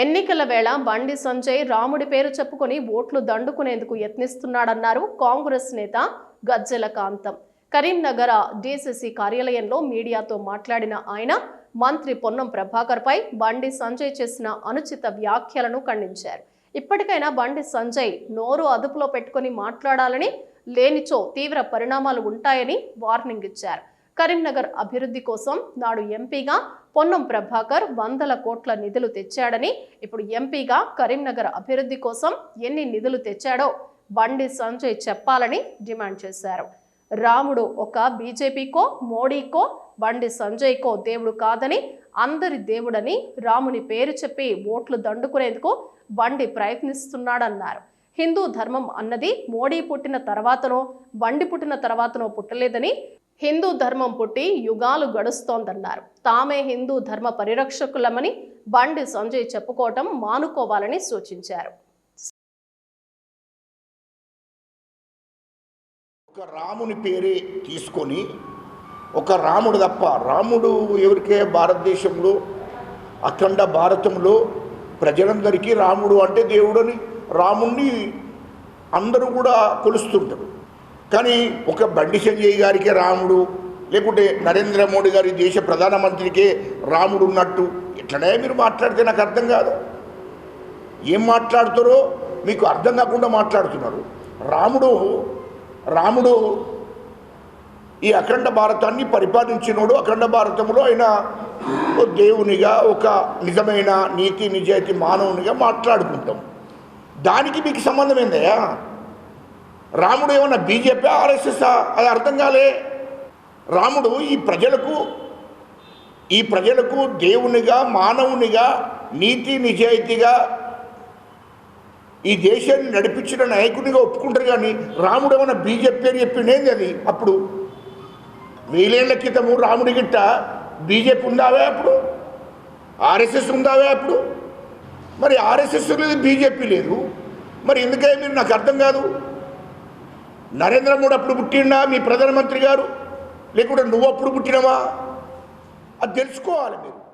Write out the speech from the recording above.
ఎన్నికల వేళ బండి సంజయ్ రాముడి పేరు చెప్పుకొని ఓట్లు దండుకునేందుకు యత్నిస్తున్నాడన్నారు కాంగ్రెస్ నేత గజ్జెల కాంతం. కరీంనగర్ డీసీసీ కార్యాలయంలో మీడియాతో మాట్లాడిన ఆయన మంత్రి పొన్నం ప్రభాకర్ పై బండి సంజయ్ చేసిన అనుచిత వ్యాఖ్యలను ఖండించారు. ఇప్పటికైనా బండి సంజయ్ నోరు అదుపులో పెట్టుకొని మాట్లాడాలని లేనిచో తీవ్ర పరిణామాలు ఉంటాయని వార్నింగ్ ఇచ్చారు. కరీంనగర్ అభివృద్ధి కోసం నాడు ఎంపీగా పొన్నం ప్రభాకర్ వందల కోట్ల నిధులు తెచ్చాడని ఇప్పుడు ఎంపీగా కరీంనగర్ అభివృద్ధి కోసం ఎన్ని నిధులు తెచ్చాడో బండి సంజయ్ చెప్పాలని డిమాండ్ చేశారు. రాముడు ఒక బీజేపీకో మోడీకో బండి సంజయ్కో దేవుడు కాదని అందరి దేవుడని రాముని పేరు చెప్పి ఓట్లు దండుకునేందుకు బండి ప్రయత్నిస్తున్నాడన్నారు. హిందూ ధర్మం అన్నది మోడీ పుట్టిన తర్వాతనో బండి పుట్టిన తర్వాతనో పుట్టలేదని హిందూ ధర్మం పుట్టి యుగాలు గడుస్తోందన్నారు. తామే హిందూ ధర్మ పరిరక్షకులమని బండి సంజయ్ చెప్పుకోవటం మానుకోవాలని సూచించారు. ఒక రాముని పేరే తీసుకొని ఒక రాముడు తప్ప రాముడు ఎవరికే భారతదేశంలో అఖండ భారతంలో ప్రజలందరికీ రాముడు అంటే దేవుడని రాముణ్ణి అందరూ కూడా కొలుస్తుంటారు. కానీ ఒక బండి సంజయ్ గారికే రాముడు లేకుంటే నరేంద్ర మోడీ గారి దేశ ప్రధానమంత్రికే రాముడు ఉన్నట్టు ఇట్లనే మీరు మాట్లాడితే నాకు అర్థం కాదు. ఏం మాట్లాడుతారో మీకు అర్థం కాకుండా మాట్లాడుతున్నారు. రాముడు రాముడు ఈ అఖండ భారతాన్ని పరిపాలించినోడు అఖండ భారతంలో ఆయన దేవునిగా ఒక నిజమైన నీతి నిజాయితీ మానవునిగా మాట్లాడుకుంటాం. దానికి మీకు సంబంధం ఏందయ్యా? రాముడు ఏమన్నా బీజేపీ ఆర్ఎస్ఎస్ అది అర్థం కాలే. రాముడు ఈ ప్రజలకు ఈ ప్రజలకు దేవునిగా మానవునిగా నీతి నిజాయితీగా ఈ దేశాన్ని నడిపించిన నాయకునిగా ఒప్పుకుంటారు కానీ రాముడు ఏమన్నా బీజేపీ అని చెప్పిండేంది అది అప్పుడు? వేలేళ్ళ క్రితము రాముడి గిట్ట బీజేపీ ఉందావే అప్పుడు? ఆర్ఎస్ఎస్ ఉందావే అప్పుడు? మరి ఆర్ఎస్ఎస్ లేదు బీజేపీ లేదు. మరి ఎందుకే మీరు? నాకు అర్థం కాదు. నరేంద్ర మోడీ అప్పుడు పుట్టిండా? మీ ప్రధానమంత్రి గారు? లేకుంటే నువ్వు అప్పుడు పుట్టినవా? అది తెలుసుకోవాలి మీరు.